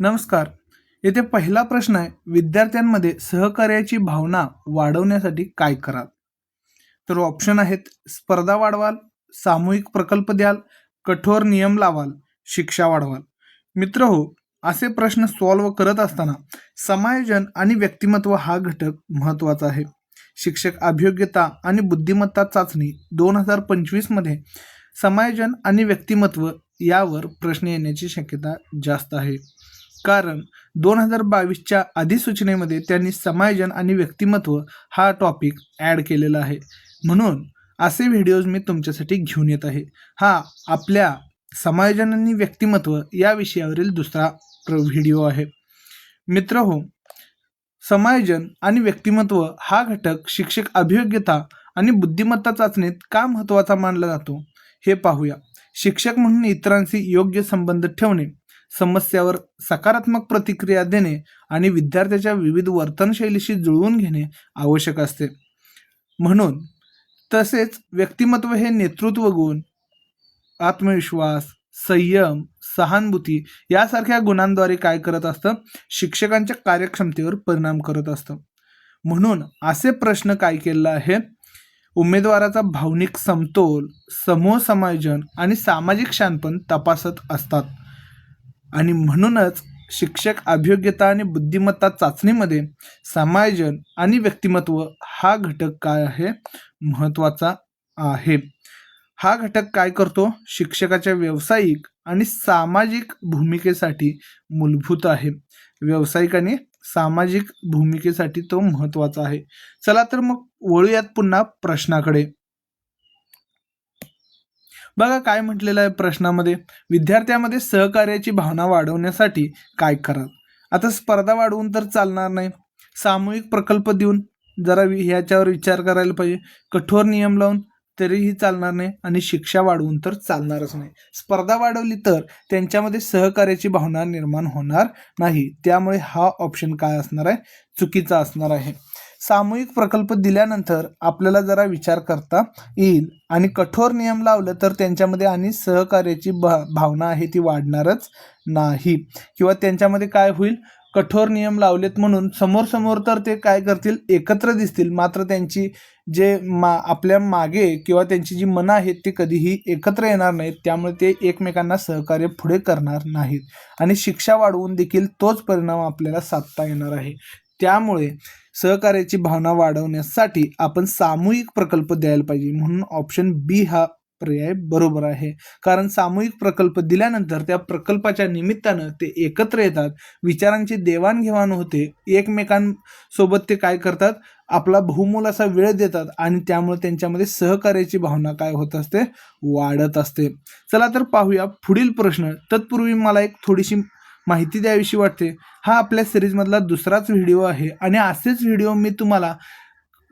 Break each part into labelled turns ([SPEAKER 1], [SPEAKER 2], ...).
[SPEAKER 1] नमस्कार. येथे पहिला प्रश्न आहे विद्यार्थ्यांमध्ये सहकार्याची भावना वाढवण्यासाठी काय कराल? तर ऑप्शन आहेत स्पर्धा वाढवाल सामूहिक प्रकल्प द्याल कठोर नियम लावाल शिक्षा वाढवाल. मित्र हो असे प्रश्न सॉल्व्ह करत असताना समायोजन आणि व्यक्तिमत्व हा घटक महत्त्वाचा आहे. शिक्षक अभियोग्यता आणि बुद्धिमत्ता चाचणी दोन हजार पंचवीसमध्ये समायोजन आणि व्यक्तिमत्व यावर प्रश्न येण्याची शक्यता जास्त आहे. कारण दोन हजार बावीसच्या अधिसूचनेमध्ये त्यांनी समायोजन आणि व्यक्तिमत्व हा टॉपिक ॲड केलेला आहे. म्हणून असे व्हिडिओज मी तुमच्यासाठी घेऊन येत आहे. हा आपल्या समायोजन आणि व्यक्तिमत्व या विषयावरील दुसरा प्र व्हिडिओ आहे. मित्र हो समायोजन आणि व्यक्तिमत्व हा घटक शिक्षक अभियोग्यता आणि बुद्धिमत्ता चाचणीत का महत्त्वाचा मानला जातो हे पाहूया. शिक्षक म्हणून इतरांशी योग्य संबंध ठेवणे समस्यावर सकारात्मक प्रतिक्रिया देणे आणि विद्यार्थ्याच्या विविध वर्तनशैलीशी जुळवून घेणे आवश्यक असते. म्हणून तसेच व्यक्तिमत्व हे नेतृत्व गुण आत्मविश्वास संयम सहानुभूती यासारख्या गुणांद्वारे काय करत असतं? शिक्षकांच्या कार्यक्षमतेवर परिणाम करत असतं. म्हणून असे प्रश्न काय केलेला आहे? उमेदवाराचा भावनिक समतोल समूह समायोजन आणि सामाजिक शानपण तपासत असतात. आणि म्हणूनच शिक्षक अभियोग्यता आणि बुद्धिमत्ता चाचणीमध्ये समायोजन आणि व्यक्तिमत्व हा घटक काय आहे? महत्त्वाचा आहे. हा घटक काय करतो? शिक्षकाच्या व्यावसायिक आणि सामाजिक भूमिकेसाठी मूलभूत आहे. व्यावसायिक आणि सामाजिक भूमिकेसाठी तो महत्त्वाचा आहे. चला तर मग वळूयात पुन्हा प्रश्नाकडे. बघा काय म्हटलेलं आहे प्रश्नामध्ये. विद्यार्थ्यामध्ये सहकार्याची भावना वाढवण्यासाठी काय कराल? आता स्पर्धा वाढवून तर चालणार नाही. सामूहिक प्रकल्प देऊन जरा वि- ह्याच्यावर विचार करायला पाहिजे. कठोर नियम लावून तरीही चालणार नाही आणि शिक्षा वाढवून तर चालणारच नाही. स्पर्धा वाढवली तर त्यांच्यामध्ये सहकार्याची भावना निर्माण होणार नाही. त्यामुळे हा ऑप्शन काय असणार आहे? चुकीचा असणार आहे. सामूहिक प्रकल्प दिल्यानंतर आपल्याला जरा विचार करता येईल. आणि कठोर नियम लावलं तर त्यांच्यामध्ये आणि सहकार्याची भा भावना आहे ती वाढणारच नाही. किंवा त्यांच्यामध्ये काय होईल? कठोर नियम लावलेत म्हणून समोर समोर तर ते काय करतील? एकत्र दिसतील. मात्र त्यांची जे मा आपल्या मागे किंवा त्यांची जी मनं आहेत ती कधीही एकत्र येणार नाहीत. त्यामुळे ते एकमेकांना सहकार्य पुढे करणार नाहीत. आणि शिक्षा वाढवून देखील तोच परिणाम आपल्याला साधता येणार आहे. त्यामुळे सहकार्याची भावना वाढवण्यासाठी आपण सामूहिक प्रकल्प द्यायला पाहिजे. म्हणून ऑप्शन बी हा पर्याय बरोबर आहे. कारण सामूहिक प्रकल्प दिल्यानंतर त्या प्रकल्पाच्या निमित्तानं ते एकत्र येतात. विचारांची देवाणघेवाण होते. एकमेकांसोबत ते काय करतात? आपला बहुमोल असा वेळ देतात आणि त्यामुळे त्यांच्यामध्ये सहकार्याची भावना काय होत असते? वाढत असते. चला तर पाहूया पुढील प्रश्न. तत्पूर्वी मला एक थोडीशी माहिती द्यावीशी वाटते. हा आपल्या सिरीजमधला दुसराच व्हिडिओ आहे आणि असेच व्हिडिओ मी तुम्हाला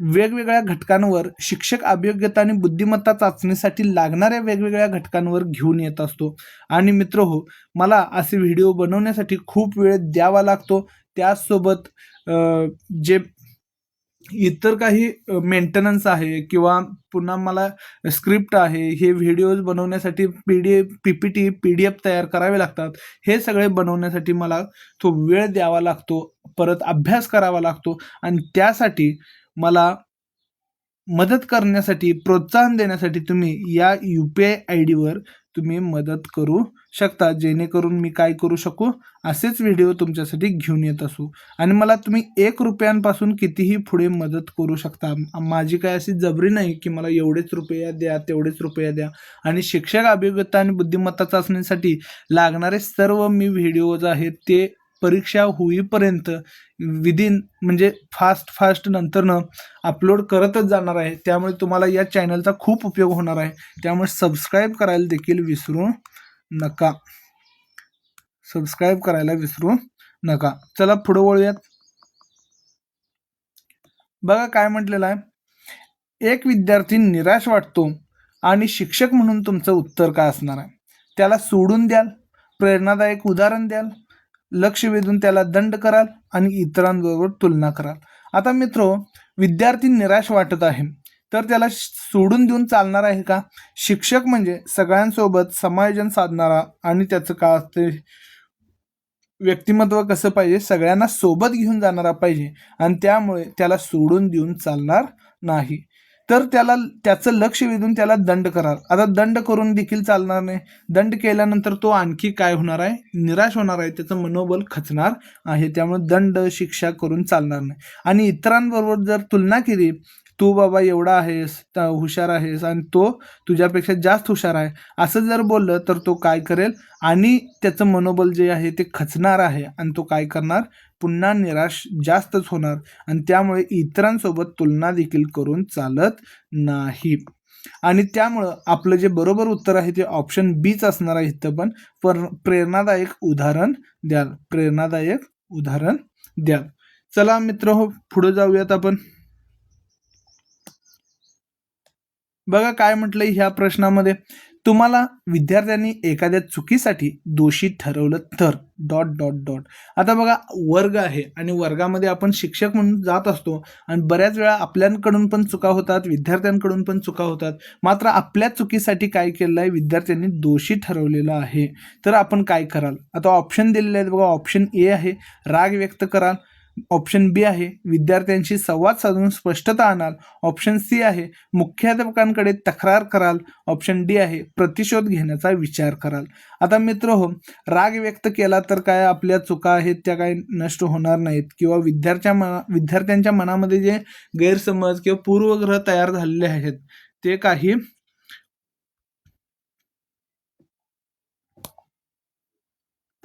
[SPEAKER 1] वेगवेगळ्या घटकांवर शिक्षक अभियोग्यता आणि बुद्धिमत्ता चाचणीसाठी लागणाऱ्या वेगवेगळ्या घटकांवर घेऊन येत असतो. आणि मित्र हो मला असे व्हिडिओ बनवण्यासाठी खूप वेळ द्यावा लागतो. त्याचसोबत जे इतर काही मेंटेनन्स आहे किंवा पुन्हा मला स्क्रिप्ट आहे हे व्हिडिओज बनवण्यासाठी P D F P P T P D F तयार करावे लागतात हे सगळे बनवण्यासाठी मला तो वेळ द्यावा लागतो परत अभ्यास करावा लागतो आणि त्यासाठी मला मदत करण्यासाठी प्रोत्साहन देण्यासाठी तुम्ही या यू पी आय आय डीवर तुम्ही मदत करू शकता जेणेकरून मी काय करू शकू? असेच व्हिडिओ तुमच्यासाठी घेऊन येत असू. आणि मला तुम्ही एक रुपयांपासून कितीही पुढे मदत करू शकता. माझी काय अशी जबरी नाही की मला एवढेच रुपया द्या तेवढेच रुपया द्या. आणि शिक्षक अभियोग्यता आणि बुद्धिमत्ता चाचणीसाठी लागणारे सर्व मी व्हिडिओज आहेत ते परीक्षा होईपर्यंत विदिन म्हणजे फास्ट फास्ट नंतरनं अपलोड करतच जाणार आहे. त्यामुळे तुम्हाला या चॅनलचा खूप उपयोग होणार आहे. त्यामुळे सबस्क्राईब करायला देखील विसरू नका. सबस्क्राईब करायला विसरू नका. चला पुढं वळूयात. बघा काय म्हटलेलं आहे. एक विद्यार्थी निराश वाटतो आणि शिक्षक म्हणून तुमचं उत्तर काय असणार आहे? त्याला सोडून द्याल प्रेरणादायक उदाहरण द्याल लक्ष वेधून त्याला दंड कराल आणि इतरांबरोबर तुलना कराल. आता मित्रो विद्यार्थी निराश वाटत आहे. तर त्याला सोडून देऊन चालणार आहे का? शिक्षक म्हणजे सगळ्यांसोबत समायोजन साधणारा आणि त्याचं का असते व्यक्तिमत्व कसं पाहिजे? सगळ्यांना सोबत घेऊन जाणारा पाहिजे. आणि त्यामुळे त्याला सोडून देऊन चालणार नाही. तर त्याला त्याचं लक्ष वेधून त्याला दंड करार. आता दंड करून देखील चालणार नाही. दंड केल्यानंतर तो आणखी काय होणार आहे? निराश होणार आहे. त्याचं मनोबल खचणार आहे. त्यामुळे दंड शिक्षा करून चालणार नाही. आणि इतरांबरोबर जर तुलना केली तू बाबा एवढा आहेस त- हुशार आहेस आणि तो तुझ्यापेक्षा जास्त हुशार आहे. असं जर बोललं तर तो काय करेल? आणि त्याचं मनोबल जे आहे ते खचणार आहे आणि तो काय करणार? पुन्हा निराश जास्तच होणार आणि त्यामुळे इतरांसोबत तुलना देखील करून चालत नाही. आणि त्यामुळं आपलं जे बरोबर उत्तर आहे ते ऑप्शन बीच असणार आहे इथं पण. पर प्रेरणादायक उदाहरण द्याल. प्रेरणादायक उदाहरण द्याल. चला मित्र हो पुढे जाऊयात आपण. बघा काय म्हटलंय ह्या प्रश्नामध्ये. तुम्हाला विद्यार्थ्यांनी एखाद्या चुकीसाठी दोषी ठरवलं तर डॉट डॉट डॉट. आता बघा वर्ग आहे आणि वर्गामध्ये आपण शिक्षक म्हणून जात असतो आणि बऱ्याच वेळा आपल्याकडून पण चुका होतात विद्यार्थ्यांकडून पण चुका होतात. मात्र आपल्या चुकीसाठी काय केलं आहे विद्यार्थ्यांनी दोषी ठरवलेलं आहे. तर आपण काय कराल? आता ऑप्शन दिलेले आहेत बघा ऑप्शन ए आहे. राग व्यक्त कराल. ऑप्शन बी आहे विद्यार्थ्यांशी संवाद साधून स्पष्टता आणाल. ऑप्शन सी आहे मुख्याध्यापकांकडे तक्रार कराल. ऑप्शन डी आहे प्रतिशोध घेण्याचा विचार कराल. आता मित्र हो राग व्यक्त केला तर काय आपल्या चुका आहेत त्या काय नष्ट होणार नाहीत. किंवा विद्यार्थ्या मना विद्यार्थ्यांच्या मनामध्ये जे गैरसमज किंवा पूर्वग्रह तयार झालेले आहेत ते काही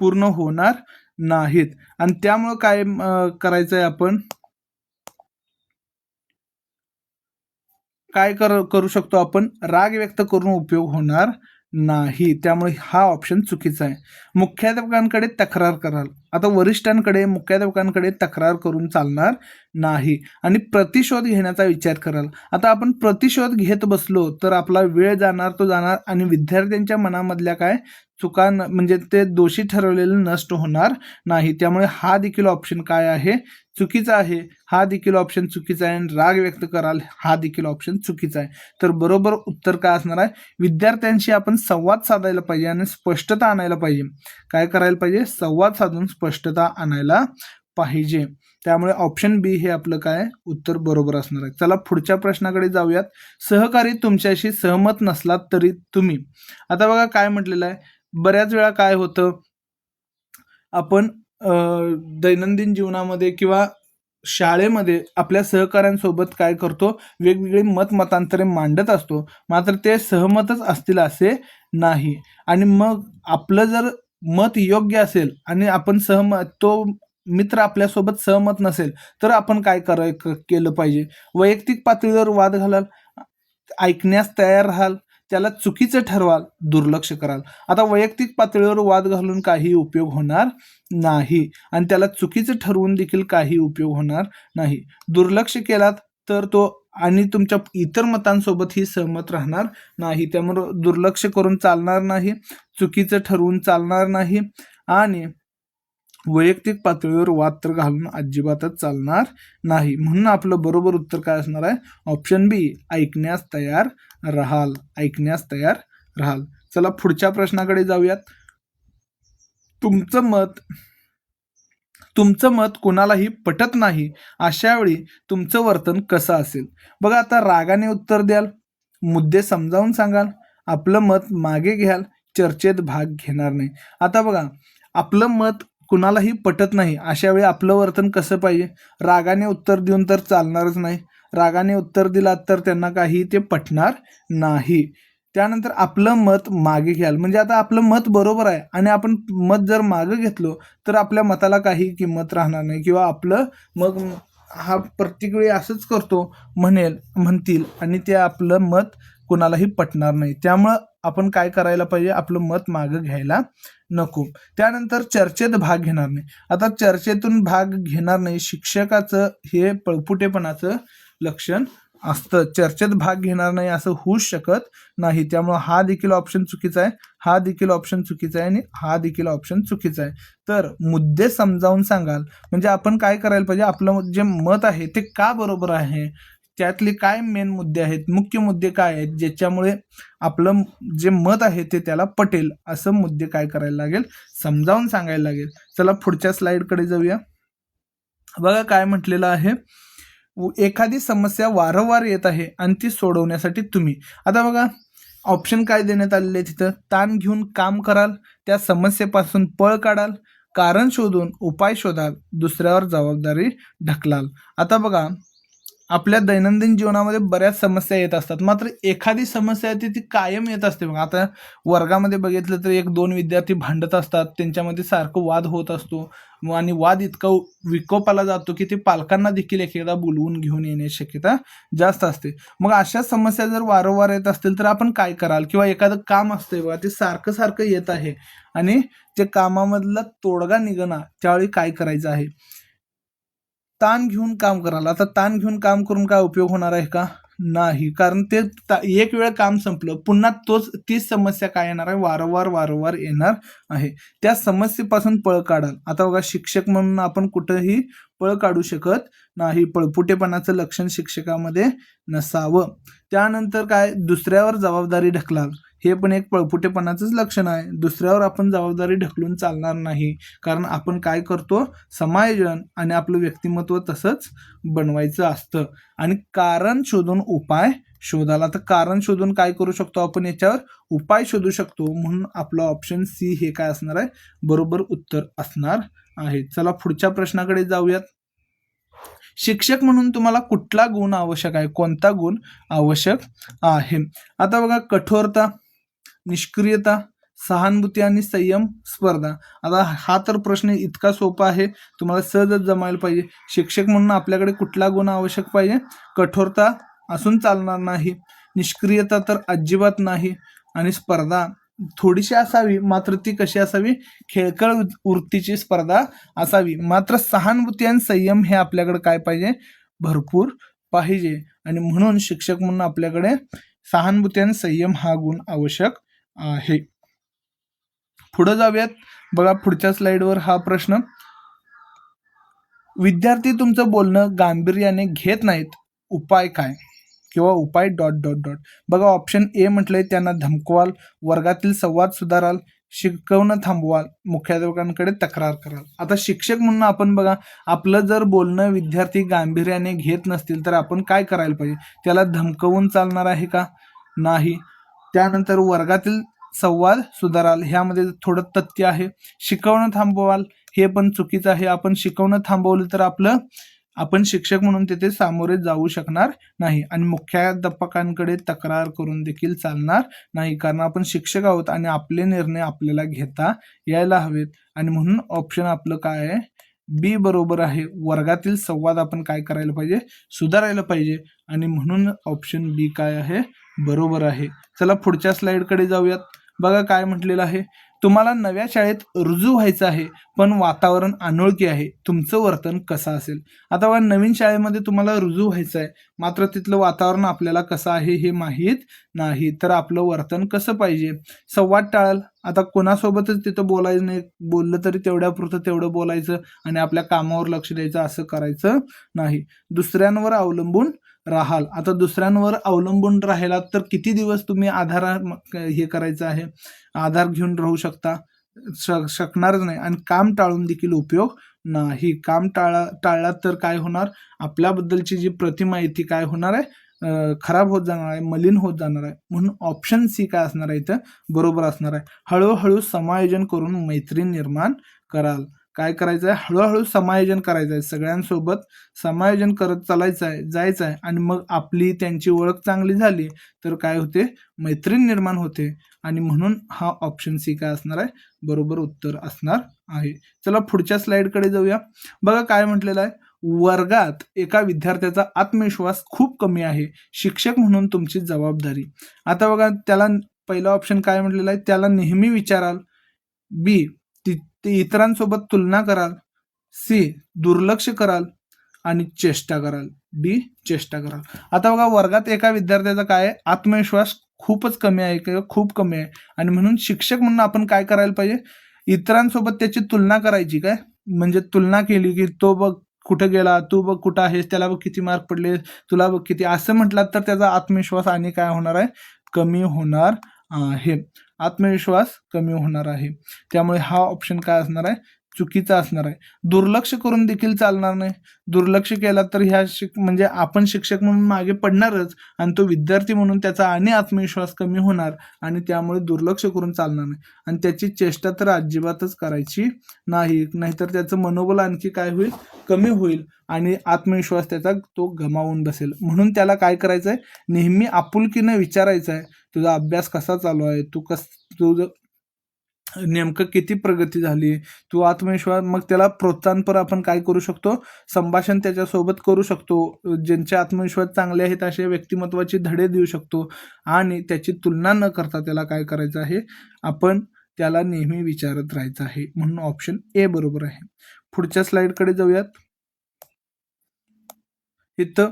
[SPEAKER 1] पूर्ण होणार नाहीत. आणि त्यामुळं काय करायचं करायचंय आपण? काय कर करू शकतो आपण? राग व्यक्त करून उपयोग होणार नाही. त्यामुळे हा ऑप्शन चुकीचा आहे. मुख्याध्यापकांकडे तक्रार कराल. आता वरिष्ठांकडे मुख्याध्यापकांकडे तक्रार करून चालणार नाही. आणि प्रतिशोध घेण्याचा विचार कराल. आता आपण प्रतिशोध घेत बसलो तर आपला वेळ जाणार तो जाणार. आणि विद्यार्थ्यांच्या मनामधल्या काय? चुका न- म्हणजे ते दोषी ठरवलेलं नष्ट होणार नाही. त्यामुळे हा देखील ऑप्शन काय आहे? चुकीचा आहे. हा देखील ऑप्शन चुकीचा आहे आणि राग व्यक्त कराल हा देखील ऑप्शन चुकीचा आहे. तर बरोबर उत्तर काय असणार आहे? विद्यार्थ्यांशी आपण संवाद साधायला पाहिजे आणि स्पष्टता आणायला पाहिजे. काय करायला पाहिजे? संवाद साधून स्पष्टता आणायला पाहिजे. त्यामुळे ऑप्शन बी हे आपलं काय? उत्तर बरोबर असणार आहे. चला पुढच्या प्रश्नाकडे जाऊयात. सहकारी तुमच्याशी सहमत नसलात तरी तुम्ही. आता बघा काय म्हटलेलं आहे. बऱ्याच वेळा काय होतं आपण दैनंदिन जीवनामध्ये किंवा शाळेमध्ये आपल्या सहकाऱ्यांसोबत काय करतो वेगवेगळी मतमतांतरे मांडत असतो मात्र ते सहमतच असतील असे नाही. आणि मग आपलं जर मत योग्य असेल आणि आपण सहमत तो मित्र आपल्यासोबत सहमत नसेल तर आपण काय कराय क- केलं पाहिजे? वैयक्तिक पातळीवर वाद घालाल ऐकण्यास तयार राहाल त्याला चुकीचं ठरवाल दुर्लक्ष कराल. आता वैयक्तिक पातळीवर वाद घालून काही उपयोग होणार नाही आणि त्याला चुकीचं ठरवून देखील काही उपयोग होणार नाही. दुर्लक्ष केलात तर तो आणि तुमच्या इतर मतांसोबत ही सहमत राहणार नाही. त्यामुळे दुर्लक्ष करून चालणार नाही चुकीचं ठरवून चालणार नाही आणि वैयक्तिक पातळीवर वाद तर घालून अजिबातच चालणार नाही. म्हणून आपलं बरोबर उत्तर काय असणार आहे? ऑप्शन बी ऐकण्यास तयार राहाल ऐकण्यास तयार राहाल. चला पुढच्या प्रश्नाकडे जाऊयात. तुमचं मत तुमचं मत कोणालाही पटत नाही अशा वेळी तुमचं वर्तन कसं असेल? बघा आता रागाने उत्तर द्याल मुद्दे समजावून सांगाल आपलं मत मागे घ्याल चर्चेत भाग घेणार नाही. आता बघा आपलं मत कुणालाही पटत नाही अशा वेळी आपलं वर्तन कसं पाहिजे? रागाने उत्तर देऊन तर चालणारच नाही. रागाने उत्तर दिलात तर त्यांना काही ते पटणार नाही. त्यानंतर आपलं मत मागे घ्याल. म्हणजे आता आपलं मत बरोबर आहे आणि आपण मत जर मागे घेतलो तर आपल्या मताला काही किंमत राहणार नाही. किंवा आपलं मग हा प्रत्येक वेळी असंच करतो म्हणेल म्हणतील आणि ते आपलं मत कुणालाही पटणार नाही. त्यामुळं आपण काय करायला पाहिजे? आपलं मत मागं घ्यायला नको. त्यानंतर चर्चेत भाग घेणार नाही. आता चर्चेतून भाग घेणार नाही. शिक्षकाचं हे पळपुटेपणाचं लक्षण असतं. चर्चेत भाग घेणार नाही असं होऊच शकत नाही. त्यामुळं हा देखील ऑप्शन चुकीचा आहे. हा देखील ऑप्शन चुकीचा आहे आणि हा देखील ऑप्शन चुकीचा आहे. तर मुद्दे समजावून सांगाल. म्हणजे आपण काय करायला पाहिजे? आपलं जे मत आहे ते का बरोबर आहे? त्यातले काय मेन मुद्दे आहेत? मुख्य मुद्दे काय आहेत? ज्याच्यामुळे आपलं जे मत आहे ते त्याला पटेल असं मुद्दे काय करायला लागेल? समजावून सांगायला लागेल. चला पुढच्या स्लाइडकडे जाऊया. बघा काय म्हटलेलं आहे. एखादी समस्या वारंवार येत आहे आणि ती सोडवण्यासाठी तुम्ही. आता बघा ऑप्शन काय देण्यात आलेले आहे तिथं ताण घेऊन काम कराल त्या समस्येपासून पळ काढाल कारण शोधून उपाय शोधाल दुसऱ्यावर जबाबदारी ढकलाल. आता बघा आपल्या दैनंदिन जीवनामध्ये बऱ्याच समस्या येत असतात. मात्र एखादी समस्या आहे ती ती कायम येत असते मग आता वर्गामध्ये बघितलं तर एक दोन विद्यार्थी भांडत असतात. त्यांच्यामध्ये सारखं वाद होत असतो. आणि वाद इतका विकोपाला जातो की ते पालकांना देखील एकेकदा बोलवून घेऊन येण्याची शक्यता जास्त असते. मग अशा समस्या जर वारंवार येत असतील तर आपण काय कराल? किंवा एखादं काम असतंय बघा ते सारखं सारखं येत आहे आणि ते कामामधला तोडगा निघणं त्यावेळी काय करायचं आहे? ताण घेऊन काम कराल आता ताण घेऊन काम करून काय उपयोग होणार आहे का? नाही. कारण ते ता- एक वेळ काम संपलं पुन्हा तोच तीच समस्या काय येणार आहे? वारंवार वारंवार येणार आहे. त्या समस्येपासून पळ काढाल. आता बघा शिक्षक म्हणून आपण कुठंही पळ काढू शकत नाही. पळपुटेपणाचं लक्षण शिक्षकामध्ये नसावं. त्यानंतर काय? दुसऱ्यावर जबाबदारी ढकलाल. हे पण एक पळपुटेपणाचंच लक्षण आहे. दुसऱ्यावर आपण जबाबदारी ढकलून चालणार नाही. कारण आपण काय करतो? समायोजन आणि आपलं व्यक्तिमत्व तसंच बनवायचं असतं. आणि कारण शोधून उपाय शोधाला तर कारण शोधून काय करू शकतो आपण याच्यावर? उपाय शोधू शकतो. म्हणून आपलं ऑप्शन सी हे काय असणार आहे? बरोबर उत्तर असणार आहे. चला पुढच्या प्रश्नाकडे जाऊयात. शिक्षक म्हणून तुम्हाला कुठला गुण आवश्यक आहे? कोणता गुण आवश्यक आहे? आता बघा कठोरता. निष्क्रियता सहानुभूती आणि संयम स्पर्धा. आता हा तर प्रश्न इतका सोपा आहे. तुम्हाला सहजच जमायला पाहिजे. शिक्षक म्हणून आपल्याकडे कुठला गुण आवश्यक पाहिजे? कठोरता असून चालणार नाही. निष्क्रियता तर अजिबात नाही. आणि स्पर्धा थोडीशी असावी मात्र ती कशी असावी? खेळकळ वृत्तीची स्पर्धा असावी. मात्र सहानुभूती आणि संयम हे आपल्याकडे काय पाहिजे? भरपूर पाहिजे. आणि म्हणून शिक्षक म्हणून आपल्याकडे सहानुभूती आणि संयम हा गुण आवश्यक आहे. पुढे जाऊयात. बघा पुढच्या स्लाइडवर हा प्रश्न. विद्यार्थी तुमचं बोलणं गांभीर्याने घेत नाहीत. उपाय काय? किंवा उपाय डॉट डॉट डॉट बघा ऑप्शन ए म्हटलंय त्यांना धमकवाल वर्गातील संवाद सुधाराल शिकवणं थांबवाल मुख्याध्यापकांकडे तक्रार कराल. आता शिक्षक म्हणून आपण बघा आपलं जर बोलणं विद्यार्थी गांभीर्याने घेत नसतील तर आपण काय करायला पाहिजे? त्याला धमकवून चालणार आहे का? नाही. त्यानंतर वर्गातील संवाद सुधाराल. ह्यामध्ये थोडं तथ्य आहे. शिकवणं थांबवाल हे पण चुकीचं आहे. आपण शिकवणं थांबवलं तर आपलं आपण शिक्षक म्हणून तिथे सामोरे जाऊ शकणार नाही आणि मुख्याध्यापकांकडे तक्रार करून देखील चालणार नाही. कारण आपण शिक्षक आहोत आणि आपले निर्णय आपल्याला घेता यायला हवेत. आणि म्हणून ऑप्शन आपलं काय आहे? बी बरोबर आहे. वर्गातील संवाद आपण काय करायला पाहिजे? सुधारायला पाहिजे. आणि म्हणून ऑप्शन बी काय आहे? बरोबर आहे. चला पुढच्या स्लाईडकडे जाऊयात. बघा काय म्हटलेलं आहे. तुम्हाला नव्या शाळेत रुजू व्हायचं आहे पण वातावरण अनोळखी आहे. तुमचं वर्तन कसं असेल? आता बघा नवीन शाळेमध्ये तुम्हाला रुजू व्हायचं आहे. मात्र तिथलं वातावरण आपल्याला कसं आहे हे माहीत नाही. तर आपलं वर्तन कसं पाहिजे? संवाद टाळाल. आता कोणासोबतच तिथं बोलायचं नाही. बोललं तरी तेवढ्यापुरतं तेवढं बोलायचं आणि आपल्या कामावर लक्ष द्यायचं असं करायचं नाही. दुसऱ्यांवर अवलंबून राहाल. आता दुसऱ्यांवर अवलंबून राहिलात तर किती दिवस तुम्ही आधार हे करायचं आहे? आधार घेऊन राहू शकता? शक शकणारच नाही. आणि काम टाळून देखील उपयोग नाही. काम टाळा टाळला तर काय होणार? आपल्याबद्दलची जी प्रतिमा आहे ती काय होणार आहे? खराब होत जाणार आहे मलिन होत जाणार आहे. म्हणून ऑप्शन सी काय असणार आहे इथं? बरोबर असणार आहे. हळूहळू समायोजन करून मैत्री निर्माण कराल. काय करायचं आहे हळूहळू समायोजन करायचं आहे सगळ्यांसोबत समायोजन करत चालायचं आहे जायचं आहे आणि मग आपली त्यांची ओळख चांगली झाली तर काय होते? मैत्रीण निर्माण होते. आणि म्हणून हा ऑप्शन सी काय असणार आहे? बरोबर उत्तर असणार आहे. चला पुढच्या स्लाइडकडे जाऊया. बघा काय म्हटलेलं आहे. वर्गात एका विद्यार्थ्याचा आत्मविश्वास खूप कमी आहे. शिक्षक म्हणून तुमची जबाबदारी. आता बघा त्याला पहिला ऑप्शन काय म्हटलेलं आहे? त्याला नेहमी विचाराल. बी ती ते इतरांसोबत तुलना कराल सी दुर्लक्ष कराल आणि चेष्टा कराल. डी चेष्टा कराल. आता बघा वर्गात एका विद्यार्थ्याचा काय आत्मविश्वास खूपच कमी आहे किंवा खूप कमी आहे. आणि म्हणून शिक्षक म्हणून आपण काय करायला पाहिजे? इतरांसोबत त्याची तुलना करायची काय? म्हणजे तुलना केली की तो बघ कुठं गेला तू बघ कुठं आहेस त्याला बघ किती मार्क पडले तुला बघ किती. असं म्हटलात तर त्याचा आत्मविश्वास आणि काय होणार आहे? कमी होणार आहे आत्मविश्वास कमी होणार आहे. त्यामुळे हा ऑप्शन काय असणार आहे? चुकीचा असणार आहे. दुर्लक्ष करून देखील चालणार नाही. दुर्लक्ष केला तर ह्या शिक म्हणजे आपण शिक्षक म्हणून मागे पडणारच आणि तो विद्यार्थी म्हणून त्याचा आणि आत्मविश्वास कमी होणार आणि त्यामुळे दुर्लक्ष करून चालणार नाही. आणि त्याची चेष्टा तर अजिबातच करायची नाही. नाहीतर त्याचं मनोबल आणखी काय होईल? कमी होईल आणि आत्मविश्वास त्याचा तो गमावून बसेल. म्हणून त्याला काय करायचं आहे नेहमी आपुलकीनं विचारायचं आहे तुझा अभ्यास कसा चालू आहे? तू कस तुझं नेमकं किती प्रगती झाली? तू आत्मविश्वास मग त्याला प्रोत्साहनपर आपण काय करू शकतो? संभाषण त्याच्यासोबत करू शकतो. ज्यांचे आत्मविश्वास चांगले आहेत असे व्यक्तिमत्वाचे धडे देऊ शकतो. आणि त्याची तुलना न करता त्याला काय करायचं आहे? आपण त्याला नेहमी विचारत राहायचं आहे. म्हणून ऑप्शन ए बरोबर आहे. पुढच्या स्लाइडकडे जाऊयात. इथं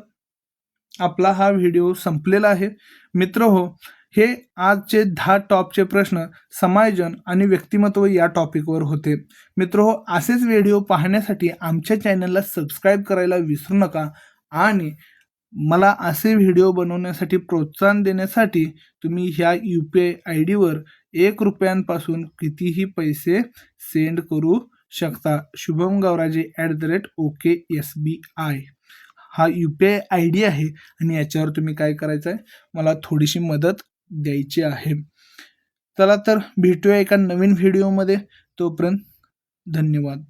[SPEAKER 1] आपला हा व्हिडिओ संपलेला आहे. मित्र हो हे आजचे दहा टॉपचे प्रश्न समायोजन आणि व्यक्तिमत्व या टॉपिकवर होते. मित्र हो असेच व्हिडिओ पाहण्यासाठी आमच्या चॅनलला सबस्क्राईब करायला विसरू नका आणि मला असे व्हिडिओ बनवण्यासाठी प्रोत्साहन देण्यासाठी तुम्ही ह्या यू पी आय आय डीवर एक रुपयांपासून कितीही पैसे सेंड करू शकता. Shubham Gauraje at the rate okay S B I हा U P I I D आहे आणि याच्यावर तुम्ही काय करायचं आहे मला थोडीशी मदत द्यायची आहे. चला तर भेटूया एका नवीन व्हिडिओमध्ये तोपर्यंत धन्यवाद.